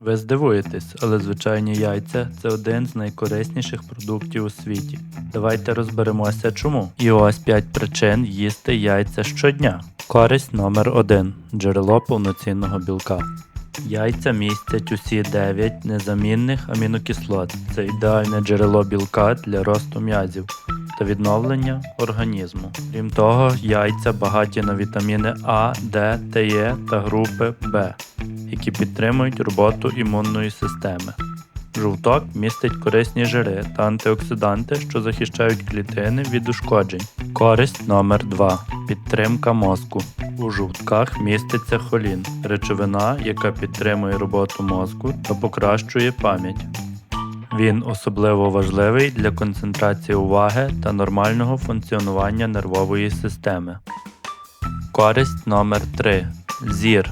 Ви здивуєтесь, але звичайні яйця це один з найкорисніших продуктів у світі. Давайте розберемося чому. І ось 5 причин їсти яйця щодня. Користь номер 1 джерело повноцінного білка. Яйця містять усі 9 незамінних амінокислот. Це ідеальне джерело білка для росту м'язів та відновлення організму. Крім того, яйця багаті на вітаміни А, Д, Т, Е та групи Б, які підтримують роботу імунної системи. Жовток містить корисні жири та антиоксиданти, що захищають клітини від ушкоджень. Користь номер 2 підтримка мозку. У жовтках міститься холін, речовина, яка підтримує роботу мозку та покращує пам'ять. Він особливо важливий для концентрації уваги та нормального функціонування нервової системи. Користь номер 3 Зір.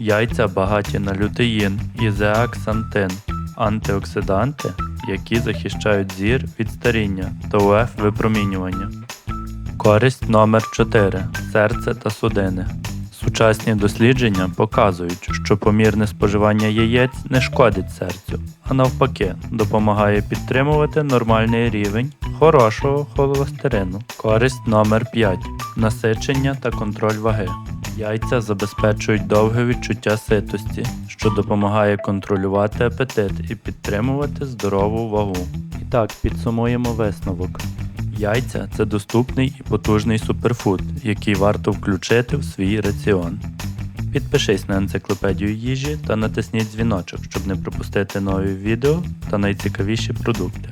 Яйця багаті на лютеїн і зеаксантин, антиоксиданти, які захищають зір від старіння та УФ випромінювання. Користь номер 4 серце та судини. Сучасні дослідження показують, що помірне споживання яєць не шкодить серцю, а навпаки, допомагає підтримувати нормальний рівень хорошого холестерину. Користь номер 5 насичення та контроль ваги. Яйця забезпечують довге відчуття ситості, що допомагає контролювати апетит і підтримувати здорову вагу. І так, підсумуємо висновок. Яйця це доступний і потужний суперфуд, який варто включити в свій раціон. Підпишись на енциклопедію їжі та натисніть дзвіночок, щоб не пропустити нові відео та найцікавіші продукти.